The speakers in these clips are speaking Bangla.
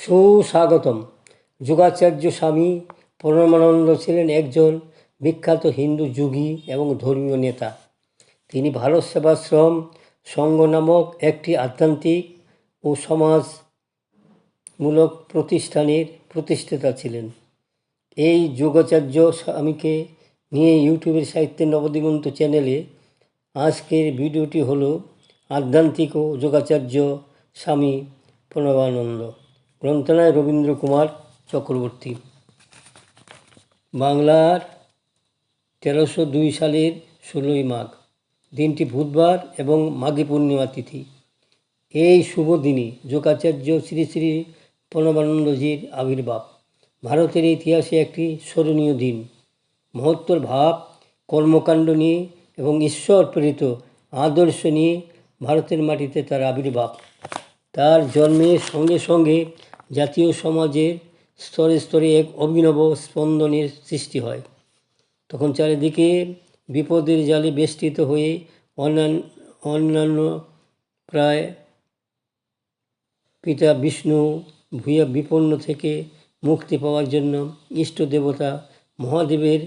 সুস্বাগতম। যোগাচার্য স্বামী পরমানন্দ ছিলেন একজন বিখ্যাত হিন্দু যোগী এবং ধর্মীয় নেতা। তিনি ভারত সেবাশ্রম সংঘ নামক একটি আধ্যাত্মিক ও সমাজমূলক প্রতিষ্ঠানের প্রতিষ্ঠাতা ছিলেন। এই যোগাচার্য স্বামীকে নিয়ে ইউটিউবের সাহিত্যের নবদিগন্ত চ্যানেলে আজকের ভিডিওটি হলো আধ্যাত্মিক ও যোগাচার্য স্বামী প্রণবানন্দ গ্রন্থনায় রবীন্দ্র কুমার চক্রবর্তী। বাংলার তেরোশো দুই সালের ষোলোই মাঘ, দিনটি বুধবার এবং মাঘী পূর্ণিমা তিথি। এই শুভ দিনে যোগাচার্য শ্রী শ্রী প্রণবানন্দজির আবির্ভাব। ভারতের ইতিহাসে একটি স্মরণীয় দিন। মহত্তর ভাব, কর্মকাণ্ড নিয়ে এবং ঈশ্বর প্রেরিত আদর্শ নিয়ে ভারতের মাটিতে তার আবির্ভাব। তার জন্মের সঙ্গে সঙ্গে জাতীয় সমাজের স্তরে স্তরে এক অভিনব স্পন্দনের সৃষ্টি হয়। তখন চারিদিকে বিপদের জালে বেষ্টিত হয়ে অন্যান্য অন্যান্য প্রায় পিতা বিষ্ণু ভূয়া বিপন্ন থেকে মুক্তি পাওয়ার জন্য ইষ্ট দেবতা মহাদেবের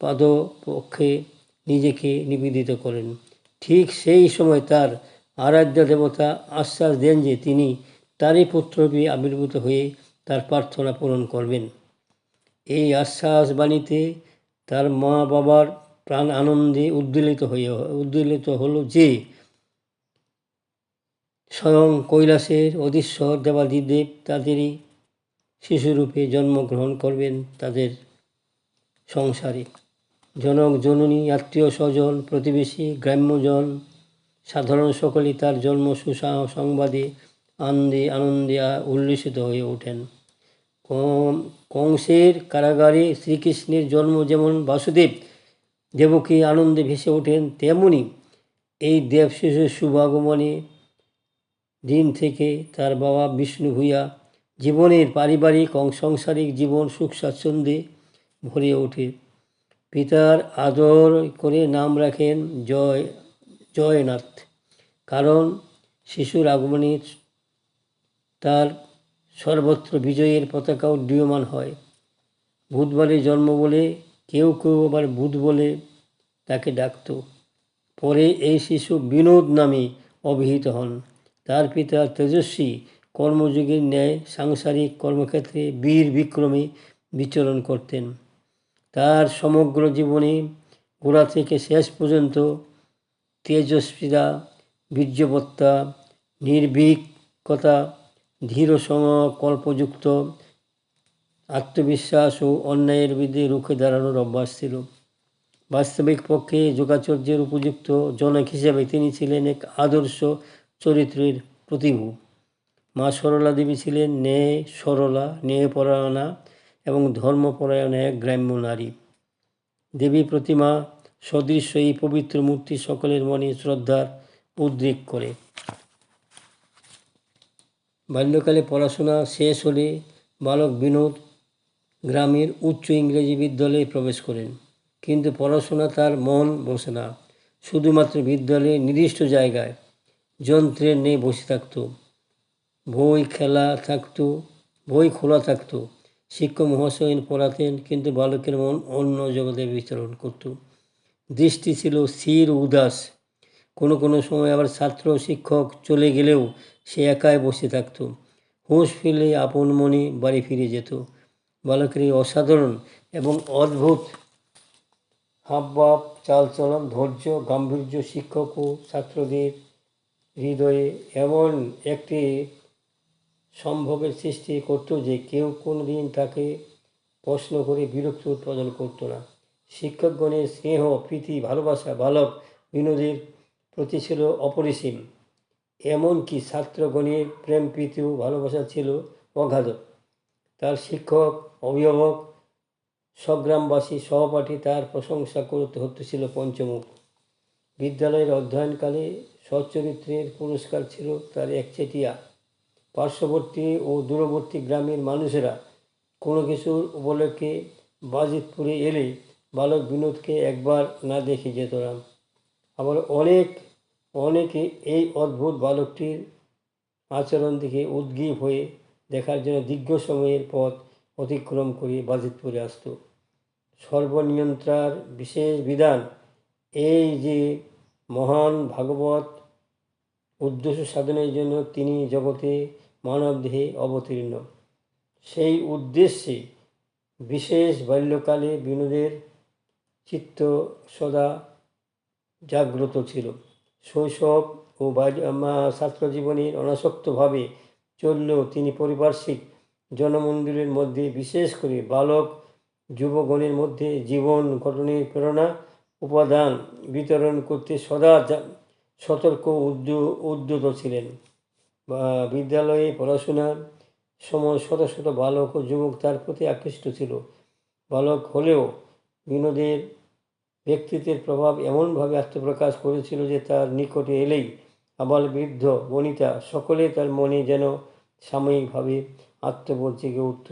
পাদপক্ষে নিজেকে নিবেদিত করেন। ঠিক সেই সময় তার আরাধ্য দেবতা আশ্বাস দেন যে তিনি তারই পুত্রকে আবির্ভূত হয়ে তার প্রার্থনা পূরণ করবেন। এই আশ্বাস বাণীতে তার মা বাবার প্রাণ আনন্দে উদ্দোলিত হয়ে উদ্দোলিত হলো যে স্বয়ং কৈলাসের অধীশ্বর দেবাদিদেব তাদেরই শিশুরূপে জন্মগ্রহণ করবেন তাদের সংসারে। জনক, জননী, আত্মীয় স্বজন, প্রতিবেশী, গ্রাম্যজন, সাধারণ সকলেই তার জন্ম সুসা সংবাদে আনন্দে আনন্দে উল্লসিত হয়ে ওঠেন। কংসের কারাগারে শ্রীকৃষ্ণের জন্ম যেমন বাসুদেব দেবকী আনন্দে ভেসে ওঠেন, তেমনি এই দেব শিশুর শুভাগমনে দিন থেকে তার বাবা বিষ্ণু ভূয়া জীবনের পারিবারিক সাংসারিক জীবন সুখ স্বাচ্ছন্দ্যে ভরে ওঠে। পিতার আদর করে নাম রাখেন জয় জয়নাথ। কারণ শিশুর আগমনে তার সর্বত্র বিজয়ের পতাকা উড্ডীয়মান হয়। বুধবারে জন্ম বলে কেউ কেউ আবার বুধ বলে তাকে ডাকত। পরে এই শিশু বিনোদ নামে অভিহিত হন। তার পিতা তেজস্বী কর্মযুগের ন্যায় সাংসারিক কর্মক্ষেত্রে বীর বিক্রমে বিচরণ করতেন। তার সমগ্র জীবনে গোড়া থেকে শেষ পর্যন্ত তেজস্বীরা, বীর্যবত্তা, নির্ভীকতা ধীর সংকল্পযুক্ত আত্মবিশ্বাস ও অন্যায়ের বিরুদ্ধে রুখে দাঁড়ানোর অভ্যাস ছিল। বাস্তবিক পক্ষে যোগাচর্যের উপযুক্ত জনক হিসেবে তিনি ছিলেন এক আদর্শ চরিত্রের প্রতিভূ। মা সরলা দেবী ছিলেন ন্যায় সরলা, ন্যায়পরায়ণা এবং ধর্মপরায়ণা এক গ্রাম্য নারী। দেবী প্রতিমা সদৃশ্য এই পবিত্র মূর্তি সকলের মনে শ্রদ্ধার উদ্রেক করে। বাল্যকালে পড়াশোনা শেষ হলে বালক বিনোদ গ্রামের উচ্চ ইংরেজি বিদ্যালয়ে প্রবেশ করেন। কিন্তু পড়াশোনা তার মন বসে না। শুধুমাত্র বিদ্যালয়ে নির্দিষ্ট জায়গায় যন্ত্রের নেই বসে থাকতো। বই খেলা থাকতো, বই খোলা থাকতো। শিক্ষক মহাশয়ন পড়াতেন, কিন্তু বালকের মন অন্য জগতে বিচরণ করত। দৃষ্টি ছিল স্থির উদাস। কোনো কোনো সময় আবার ছাত্র, শিক্ষক চলে গেলেও সে একাই বসে থাকত। হুঁশ ফিরলে আপন মনে বাড়ি ফিরে যেত। বালকের এই অসাধারণ এবং অদ্ভুত হাবভাব, চালচলন, ধৈর্য, গাম্ভীর্য শিক্ষক ও ছাত্রদের হৃদয়ে এমন একটি সম্ভবের সৃষ্টি করত যে কেউ কোনো দিন তাকে প্রশ্ন করে বিরক্তি উৎপাদন করতো না। শিক্ষকগণের স্নেহ, প্রীতি, ভালোবাসা, বালক, বিনোদের প্রতি ছিল অপরিসীম। এমনকি ছাত্রগণের প্রেম প্রীতি ও ভালোবাসা ছিল অগাধ। তার শিক্ষক, অভিভাবক সগ্রামবাসী সহপাঠী তার প্রশংসা করতে হতেছিল পঞ্চমুখ। বিদ্যালয়ের অধ্যয়নকালে সচ্চরিত্রের পুরস্কার ছিল তার একচেটিয়া পার্শ্ববর্তী ও দূরবর্তী গ্রামের মানুষেরা কোনো কিছুর উপলক্ষে বাজিতপুরে এলে বালক বিনোদকে একবার না দেখে যেত না। আবার অনেক অনেকে এই অদ্ভুত বালকটির আচরণ দেখে উদ্গ্রীব হয়ে দেখার জন্য দীর্ঘ সময়ের পথ অতিক্রম করে বাজিতপুরে আসতো। সর্বনিয়ন্ত্রার বিশেষ বিধান এই যে মহান ভাগবত উদ্দেশ্য সাধনের জন্য তিনি জগতে মানবদেহে অবতীর্ণ। সেই উদ্দেশ্যে বিশেষ বাল্যকালে বিনোদের চিত্ত সদা জাগ্রত ছিল। শৈশব ও ছাত্রজীবনের অনাসক্তভাবে চললেও তিনি পারিপার্শ্বিক জনমন্দিরের মধ্যে, বিশেষ করে বালক যুবগণের মধ্যে জীবন গঠনের প্রেরণা, উপাদান বিতরণ করতে সদা সতর্ক উদ্য- উদ্যত ছিলেন। বিদ্যালয়ে পড়াশোনার সময় শত শত বালক ও যুবক তার প্রতি আকৃষ্ট ছিল। বালক হলেও বিনোদের ব্যক্তিত্বের প্রভাব এমনভাবে আত্মপ্রকাশ করেছিল যে তার নিকটে এলেই আবাল বৃদ্ধ, বনিতা, সকলে তার মনে যেন সাময়িকভাবে আত্মবোধ জেগে উঠত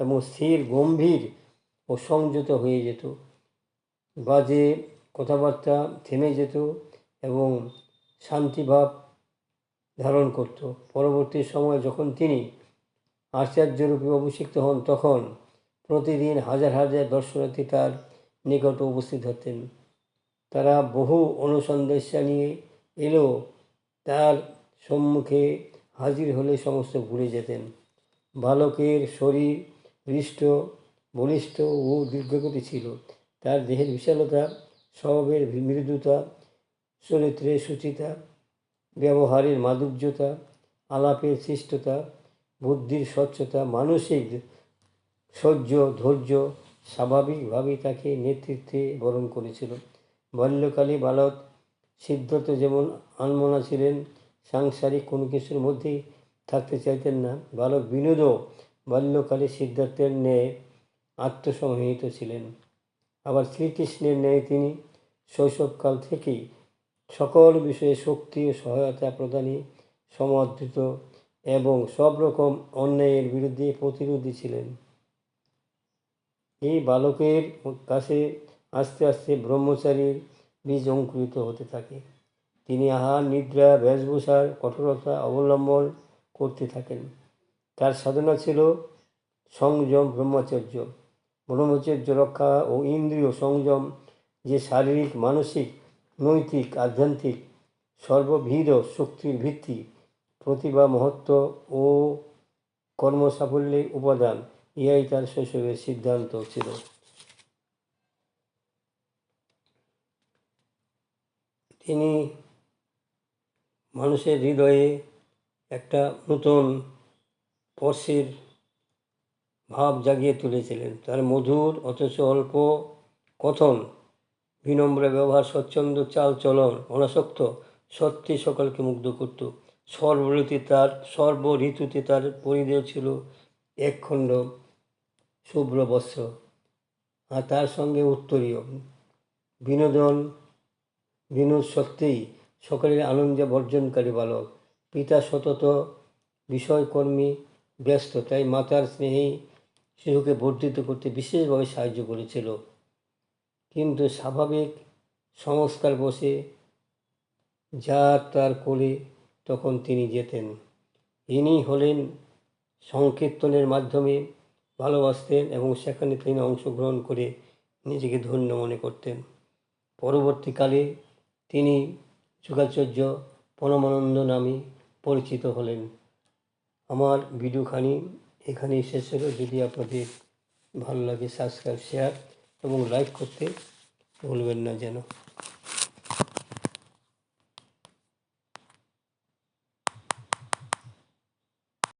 এবং স্থির, গম্ভীর ও সংযত হয়ে যেত। বাজে কথাবার্তা থেমে যেত এবং শান্তিভাব ধারণ করত। পরবর্তী সময় যখন তিনি আচার্যরূপে অভিষিক্ত হন, তখন প্রতিদিন হাজার হাজার দর্শনার্থী তার নিকট উপস্থিত হতেন। তারা বহু অনুসন্দেশা নিয়ে এলেও তার সম্মুখে হাজির হলে সমস্ত ভুলে যেতেন। বালকের শরীর হৃষ্ট, বলিষ্ঠ ও দীর্ঘগতি ছিল। তার দেহের বিশালতা, স্বভাবের মৃদুতা চরিত্রের সুচিতা, ব্যবহারের মাধুর্যতা, আলাপের সৃষ্টতা, বুদ্ধির স্বচ্ছতা, মানসিক সহ্য, ধৈর্য স্বাভাবিকভাবেই তাকে নেতৃত্বে বরণ করেছিল। বাল্যকালে বালক সিদ্ধার্থ যেমন আনমনা ছিলেন, সাংসারিক কোনো কিছুর মধ্যেই থাকতে চাইতেন না। বালক বিনোদও বাল্যকালে সিদ্ধার্থের ন্যায় আত্মসংহিত ছিলেন। আবার শ্রীকৃষ্ণের ন্যায় তিনি শৈশবকাল থেকেই সকল বিষয়ে শক্তি ও সহায়তা প্রদানে সমর্থিত এবং সব রকম অন্যায়ের বিরুদ্ধে প্রতিরোধী ছিলেন। এই বালকের কাছে আস্তে আস্তে ব্রহ্মচারীর বীজ অঙ্কুরিত হতে থাকে। তিনি আহার, নিদ্রা, বেশভূষার কঠোরতা অবলম্বন করতে থাকেন। তার সাধনা ছিল সংযম ব্রহ্মচর্য। ব্রহ্মচর্য রক্ষা ও ইন্দ্রিয় সংযম যে শারীরিক, মানসিক, নৈতিক, আধ্যাত্মিক, সর্ববিধ শক্তির ভিত্তি, প্রতিভা, মহত্ব ও কর্মসাফল্যের উপাদান ইহাই তার শৈশবের সিদ্ধান্ত ছিল। তিনি মানুষের হৃদয়ে একটা নতুন স্পর্শের ভাব জাগিয়ে তুলেছিলেন। তার মধুর, অথচ অল্প কথন, বিনম্র ব্যবহার, স্বচ্ছন্দ চাল চলন অনাসক্ত, সত্যি সকলকে মুগ্ধ করত। সর্বঋতু তার সর্ব ঋতুতে তার পরিধেয় ছিল একখণ্ড শুভ্র বস্ত্র। আর তার সঙ্গে উত্তরীয়। বিনোদন, বিনোদ সত্যিই সকলের আনন্দ বর্জনকারী বালক। পিতা সতত বিষয়কর্মী, ব্যস্ত, তাই মাতার স্নেহেই শিশুকে বর্ধিত করতে বিশেষভাবে সাহায্য করেছিল। কিন্তু স্বাভাবিক সংস্কার বসে যা তার কোলে তখন তিনি যেতেন। ইনি হলেন সংকীর্তনের মাধ্যমে ভালোবাসতেন এবং সেখানে তিনি অংশগ্রহণ করে নিজেকে ধন্য মনে করতেন। পরবর্তীকালে তিনি যুগাচার্য পরমানন্দ নামে পরিচিত হলেন। আমার ভিডিওখানি এখানেই শেষ হলো। যদি আপনাদের ভালো লাগে সাবস্ক্রাইব শেয়ার এবং লাইক করতে ভুলবেন না যেন।